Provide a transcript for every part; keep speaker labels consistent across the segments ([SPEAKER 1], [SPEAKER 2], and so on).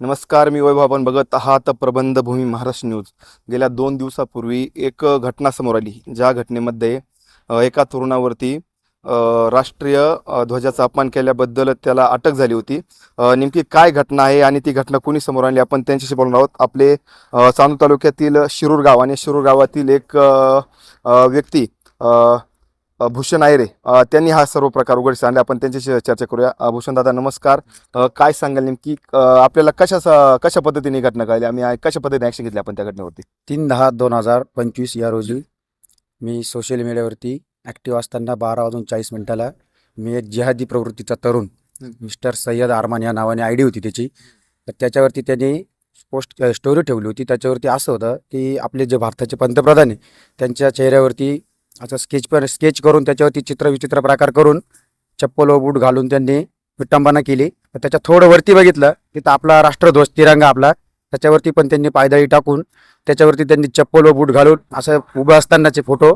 [SPEAKER 1] नमस्कार मी वैभव. आपण बघत आहात प्रबंधभूमी महाराष्ट्र न्यूज. गेल्या दोन दिवसापूर्वी एक घटना समोर आली. ज्या घटनेमध्ये एका तरुणावरती राष्ट्रीय ध्वजाचा अपमान केल्याबद्दल त्याला अटक झाली होती. नेमकी काय घटना आहे आणि ती घटना कोणी समोर आणली? आपण त्यांच्याशी बोलणार आहोत. आपले अ, चांदूर तालुक्यातील शिरूर गाव आणि शिरूर गावातील एक व्यक्ती भूषण आयरे त्यांनी हा सर्व प्रकार उघडकीस आणला. आपण त्यांच्याशी चर्चा करूया. भूषण दादा नमस्कार. काय सांगाल नेमकी? आपल्याला कशा कशा पद्धतीने घटना कळली आम्ही कशा पद्धतीने ॲक्शन घेतली आपण त्या घटनेवरती?
[SPEAKER 2] तीन दहा दोन हजार पंचवीस या रोजी मी सोशल मीडियावरती ॲक्टिव्ह असताना बारा वाजून चाळीस मिनिटाला मी एक जिहादी प्रवृत्तीचा तरुण. मिस्टर सय्यद अरमान या नावाने आय डी होती त्याची. तर त्याच्यावरती त्यांनी पोस्ट स्टोरी ठेवली होती. त्याच्यावरती असं होतं की आपले जे भारताचे पंतप्रधान आहे त्यांच्या चेहऱ्यावरती असं स्केच पर स्केच करून त्याच्यावरती चित्र विचित्र प्रकार करून चप्पल व बूट घालून त्यांनी विटंबना केली. तर त्याच्या थोडं वरती बघितलं तिथं आपला राष्ट्रध्वज तिरंगा आपला त्याच्यावरती पण त्यांनी पायदळी टाकून त्याच्यावरती त्यांनी चप्पल व बूट घालून असं उभं असतानाचे फोटो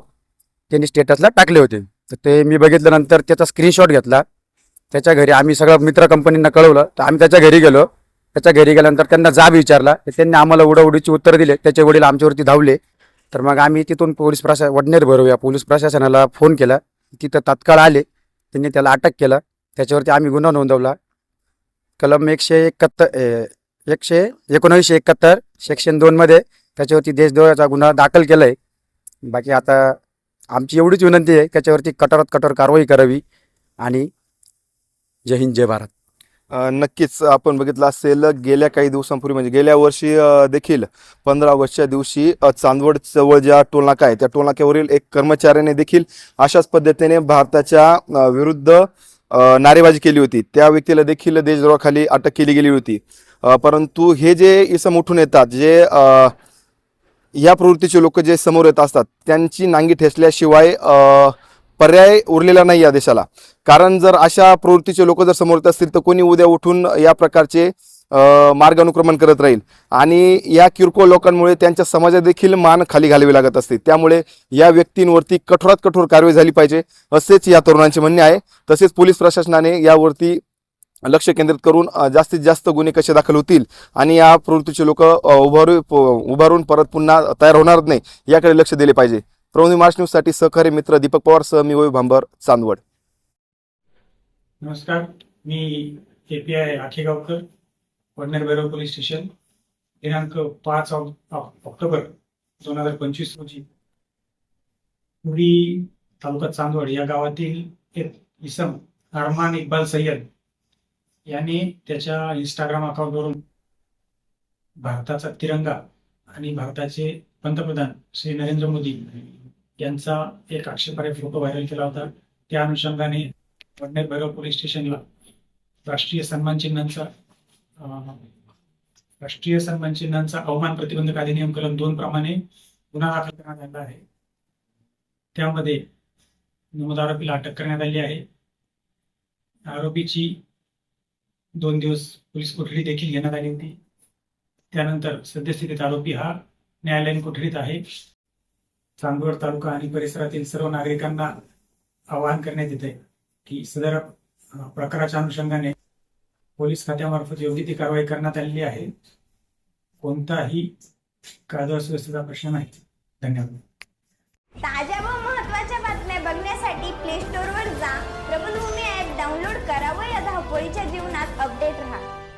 [SPEAKER 2] त्यांनी स्टेटसला टाकले होते. तर ते मी बघितल्यानंतर त्याचा स्क्रीनशॉट घेतला. त्याच्या घरी आम्ही सगळं मित्र कंपनींना कळवलं. तर आम्ही त्याच्या घरी गेलो. त्याच्या घरी गेल्यानंतर त्यांना जाब विचारला. त्यांनी आम्हाला उडवडीची उत्तर दिले. त्याचे वडील आमच्यावरती धावले. तर मग आम्ही तिथून पोलीस प्रशा वडनेर भरूया. पोलीस प्रशासनाला फोन केला. तिथं तात्काळ आले. त्यांनी त्याला अटक केलं. त्याच्यावरती आम्ही गुन्हा नोंदवला. कलम एकशे एकाहत्तर ए, एकशे एकोणऐंशी एकाहत्तर सेक्शन दोनमध्ये त्याच्यावरती देशद्रोहाचा गुन्हा दाखल केला आहे बाकी आता आमची एवढीच विनंती आहे. त्याच्यावरती कठोरात कठोर कारवाई करावी. आणि जय हिंद जय भारत.
[SPEAKER 1] नक्कीच आपण बघितलं असेल गेल्या काही दिवसांपूर्वी म्हणजे गेल्या वर्षी देखील पंधरा ऑगस्टच्या दिवशी चांदवड जवळ ज्या टोलनाका आहे त्या टोलनाक्यावरील एक कर्मचाऱ्याने देखील अशाच पद्धतीने भारताच्या विरुद्ध नारेबाजी केली होती. त्या व्यक्तीला देखील देशद्रोहाखाली अटक केली गेली होती. परंतु हे जे इसम उठून येतात जे या प्रवृत्तीचे लोक जे समोर येत असतात त्यांची नांगी ठेसल्याशिवाय पर्याय उरलेला नाही या देशाला. कारण जर अशा प्रवृत्तीचे लोक जर समोर येत असतील तर कोणी उद्या उठून या प्रकारचे मार्गानुक्रमण करत राहील. आणि या किरकोळ लोकांमुळे त्यांच्या समाजात देखील मान खाली घालावी लागत असते. त्यामुळे या व्यक्तींवरती कठोरात कठोर कारवाई झाली पाहिजे असेच या तरुणांचे म्हणणे आहे. तसेच पोलीस प्रशासनाने यावरती लक्ष केंद्रित करून जास्तीत जास्त गुन्हे कसे दाखल होतील आणि या प्रवृत्तीचे लोक उभारू उभारून परत पुन्हा तयार होणार नाही याकडे लक्ष दिले पाहिजे. प्रबंध मार्च न्यूजसाठी सहकारी मित्र दीपक पवार सह मी भांबर चांदवड.
[SPEAKER 3] नमस्कार मी A P I Akhegaonkar Vadner Bhairav police station दिनांक पाच ऑक्टोबर दोन हजार पंचवीस रोजी. पुरी तालुका चांदवड या गावातील एक इसम अरमान इक्बाल सय्यद याने त्याच्या इंस्टाग्राम अकाउंटवरून भारताचा तिरंगा आणि भारताचे पंतप्रधान श्री नरेंद्र मोदी यांचा एक आक्षेपार्ह फोटो व्हायरल केला होता. त्या अनुषंगाने वडनेर भैरव पोलीस स्टेशनला राष्ट्रीय सन्मान चिन्हांचा राष्ट्रीय सन्मान चिन्हांचा अवमान प्रतिबंधक अधिनियम कलम दोन प्रमाणे गुन्हा दाखल करण्यात आला आहे. त्यामध्ये नमूद आरोपीला अटक करण्यात आली आहे. आरोपीची दोन दिवस पोलीस कोठडी देखील घेण्यात आली होती. त्यानंतर सद्यस्थितीत आरोपी हा न्यायालयीन कोठडीत आहे. चांदवड तालुका आणि परिसरातील सर्व नागरिकांना आवाहन करण्यात येते की सदर प्रकाराच्या अनुषंगाने पोलीस खात्यामार्फत योग्य ती कारवाई करण्यात आलेली आहे. कोणताही कायदा सुव्यवस्थेचा प्रश्न नाही. धन्यवाद.
[SPEAKER 4] ताज्या व महत्त्वाच्या बातम्या बघण्यासाठी प्ले स्टोअरवर जा. प्रबलभूमी ऍप डाउनलोड करा व या धावपळीच्या जीवनात अपडेट राहा.